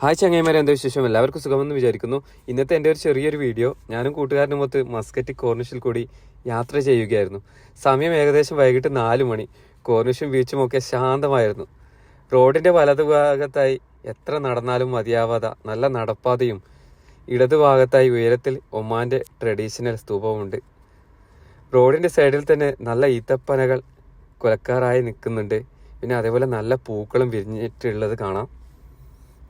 Hi ചങ്ങൈമാരെ എന്താ വിശേഷം? എല്ലാവർക്കും സുഖമെന്ന് വിചാരിക്കുന്നു. ഇന്നത്തെ എന്റെ ഒരു ചെറിയൊരു വീഡിയോ. ഞാനും കൂട്ടുകാരനും കൂട്ടുകാരനുമൊത്ത് മസ്കറ്റ് കോർണിഷിൽ കൂടി യാത്ര ചെയ്യുകയായിരുന്നു. സമയം ഏകദേശം വൈകിട്ട് നാല് മണി. കോർണിഷും ബീച്ചും ഒക്കെ ശാന്തമായിരുന്നു. റോഡിന്റെ വലതുഭാഗത്തായി എത്ര നടന്നാലും മതിയാവാത നല്ല നടപ്പാതയും ഇടതുഭാഗത്തായി ഉയരത്തിൽ ഒമാന്റെ ട്രഡീഷണൽ സ്തൂപമുണ്ട് റോഡിന്റെ സൈഡിൽ തന്നെ നല്ല ഈത്തപ്പനകൾ കുലക്കാറായി നിൽക്കുന്നുണ്ട്. പിന്നെ അതേപോലെ നല്ല പൂക്കളും വിരിഞ്ഞിട്ടുള്ളത് കാണാം.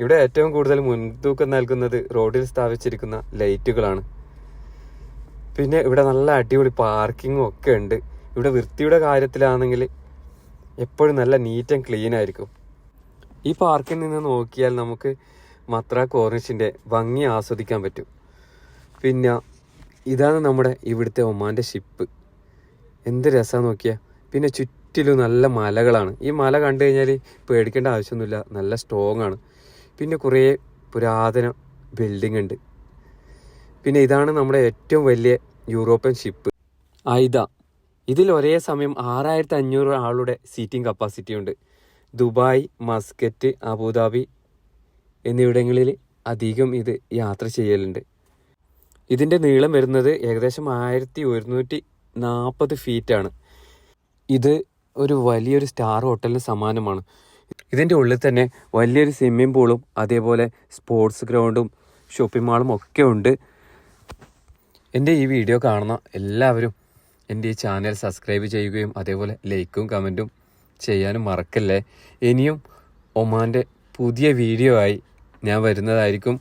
ഇവിടെ ഏറ്റവും കൂടുതൽ മുൻതൂക്കം നൽകുന്നത് റോഡിൽ സ്ഥാപിച്ചിരിക്കുന്ന ലൈറ്റുകളാണ്. പിന്നെ ഇവിടെ നല്ല അടിപൊളി പാർക്കിങ്ങും ഒക്കെ ഉണ്ട്. ഇവിടെ വൃത്തിയുടെ കാര്യത്തിലാണെങ്കിൽ എപ്പോഴും നല്ല നീറ്റ് ആൻഡ് ക്ലീൻ ആയിരിക്കും. ഈ പാർക്കിൽ നിന്ന് നോക്കിയാൽ നമുക്ക് മത്ര കോർണിഷിന്റെ ഭംഗി ആസ്വദിക്കാൻ പറ്റും. പിന്നെ ഇതാണ് നമ്മുടെ ഇവിടുത്തെ ഒമാന്റെ ഷിപ്പ് എന്ത് രസമാണ് നോക്കിയാൽ പിന്നെ ചുറ്റിലും നല്ല മലകളാണ്. ഈ മല കണ്ടു കഴിഞ്ഞാൽ പേടിക്കേണ്ട ആവശ്യമൊന്നുമില്ല. നല്ല സ്ട്രോങ് ആണ്. പിന്നെ കുറേ പുരാതന ബിൽഡിംഗ് ഉണ്ട് പിന്നെ ഇതാണ് നമ്മുടെ ഏറ്റവും വലിയ യൂറോപ്യൻ ഷിപ്പ്. ആയിദ. ഇതിൽ ഒരേ സമയം ആറായിരത്തി അഞ്ഞൂറ് ആളുടെ സീറ്റിംഗ് കപ്പാസിറ്റി ഉണ്ട്. ദുബായ് മസ്കറ്റ് അബുദാബി എന്നിവിടങ്ങളിൽ അധികം ഇത് യാത്ര ചെയ്യലുണ്ട്. ഇതിന്റെ നീളം വരുന്നത് ഏകദേശം ആയിരത്തി ഒരുന്നൂറ്റി നാൽപ്പത് ഫീറ്റാണ് ഇത് ഒരു വലിയൊരു സ്റ്റാർ ഹോട്ടലിന് സമാനമാണ്. ഇതിന്റെ ഉള്ളിൽ തന്നെ വലിയൊരു സ്വിമ്മിംഗ് പൂളും അതേപോലെ സ്പോർട്സ് ഗ്രൗണ്ടും ഷോപ്പിംഗ് മാളും ഒക്കെ ഉണ്ട്. എന്റെ ഈ വീഡിയോ കാണുന്ന എല്ലാവരും എന്റെ ഈ ചാനൽ സബ്സ്ക്രൈബ് ചെയ്യുകയും അതേപോലെ ലൈക്കും കമന്റും ചെയ്യാനും മറക്കല്ലേ. ഇനിയും ഒമാന്റെ പുതിയ വീഡിയോ ആയി ഞാൻ വരുന്നതായിരിക്കും.